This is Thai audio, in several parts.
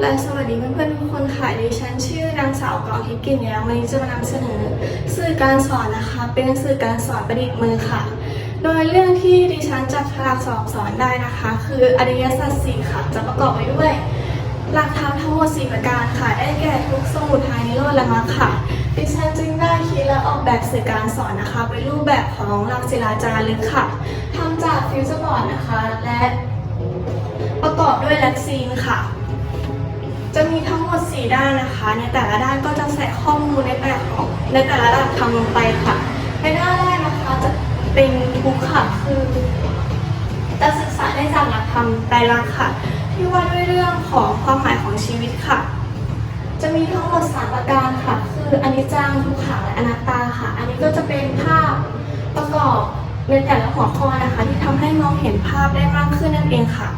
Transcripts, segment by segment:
และสวัสดีเพื่อนๆทุกคนค่ะดิฉันชื่อนางสาวกองทิพย์กิ่งแย้มวันนี้จะมานำเสนอสื่อการสอนนะคะ เป็นสื่อการสอนประดิษฐ์มือค่ะ โดยเรื่องที่ดิฉันจับฉลากสอบสอนได้นะคะ คืออริยสัจสี่ค่ะ จะประกอบไปด้วยหลักธรรมทั้งหมด4ประการค่ะ ได้แก่ทุกสมุทัยนิโรธและมรรคค่ะ ดิฉันจึงได้คิดและออกแบบสื่อการสอนนะคะ เป็นรูปแบบของหลักศิลาจารึกค่ะทำจากฟิวเจอร์บอร์ดนะคะ และประกอบด้วยแล็กซีนค่ะ จะมีทั้งหมด 4 ด้านนะคะ ในแต่ละด้านก็จะใส่ข้อมูลในแต่ของในแต่ละด้านทำลงไปค่ะ ในด้านแรกนะคะจะเป็นทุกข์ค่ะคือจะศึกษาได้จากหลักธรรมไตรลักษณ์ค่ะ ที่ว่าด้วยเรื่องของความหมายของชีวิตค่ะ จะมีทั้งหมดสามประการค่ะ คืออนิจจังทุกขังและอนัตตาค่ะ อันนี้ก็จะเป็นภาพประกอบในแต่ละหัวข้อนะคะ ที่ทำให้มองเห็นภาพได้มากขึ้นนั่นเองค่ะ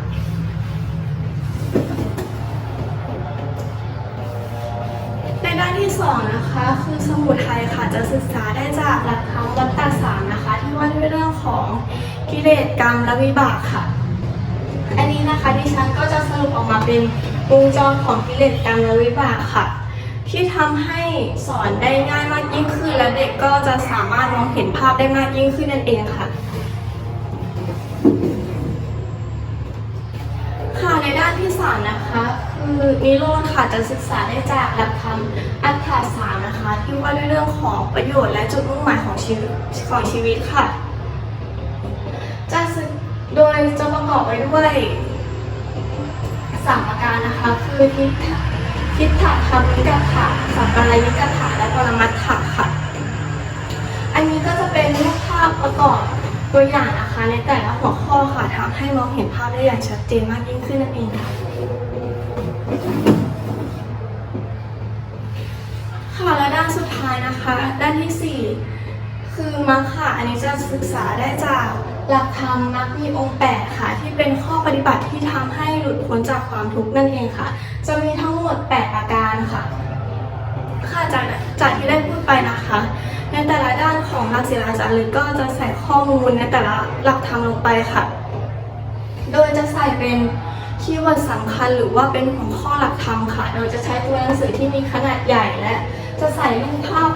ที่สองนะคะคือสมุทัยค่ะจะศึกษาได้จากหลักธรรมวัตตสามนะคะ ที่ว่าด้วยเรื่องของกิเลสกรรมและวิบากค่ะ อันนี้นะคะดิฉันก็จะสรุปออกมาเป็นวงจรของกิเลสกรรมและวิบากค่ะ ที่ทำให้สอนได้ง่ายมากยิ่งขึ้น และเด็กก็จะสามารถมองเห็นภาพได้มากยิ่งขึ้นนั่นเองค่ะ คือนิโรธค่ะจะศึกษาได้จากหลักธรรมอัฏฐสามนะคะ ที่ว่าด้วยเรื่องของประโยชน์และจุดมุ่งหมายของชีวิตของชีวิตค่ะ จะศึกโดยจะประกอบไปด้วยสามประการนะคะ คือทิฏฐทิฏฐะธรรมิกถะสัมปรายกถะและปรมัตถะค่ะ อันนี้ก็จะเป็นรูปภาพประกอบตัวอย่างนะคะในแต่ละหัวข้อค่ะทำให้มองเห็นภาพได้อย่างชัดเจนมากยิ่งขึ้นนั่นเองค่ะ นสุดท้านะคะ ด้านที่ 4 คือมรรคค่ะ อันนี้จะศึกษาได้จากหลักธรรมมรรคมีองค์ 8 ค่ะ ที่เป็นข้อปฏิบัติที่ทำให้หลุดพ้นจากความทุกข์นั่นเองค่ะ จะมีทั้งหมด8ประการค่ะ ค่ะจากจากที่ได้พูดไปนะคะ ในแต่ละด้านของหลักศิลาจารึกก็จะใส่ข้อมูลในแต่ละหลักธรรมลงไปค่ะ โดยจะใส่เป็นคีย์เวิร์ดสำคัญหรือว่าเป็นหัวข้อหลักธรรมค่ะโดยจะใช้ตัวหนังสือที่มีขนาดใหญ่และ จะใส่รูปภาพ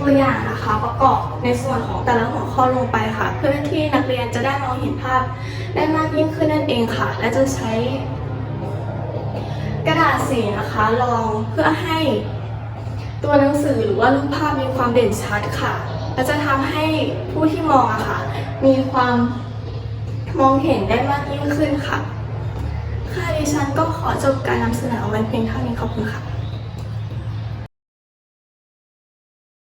ตัวอย่างนะคะ ประกอบในส่วนของแต่ละหัวข้อลงไปค่ะ เพื่อที่นักเรียนจะได้มองเห็นภาพได้มากยิ่งขึ้นนั่นเองค่ะ และจะใช้ กระดาษสีนะคะรองเพื่อให้ตัวหนังสือหรือว่ารูปภาพมีความเด่นชัดค่ะ และจะทำให้ผู้ที่มองอะค่ะ มีความมองเห็นได้มากยิ่งขึ้นค่ะ ค่ะดิฉันก็ขอจบการนำเสนอไว้เพียงเท่านี้ขอบคุณค่ะ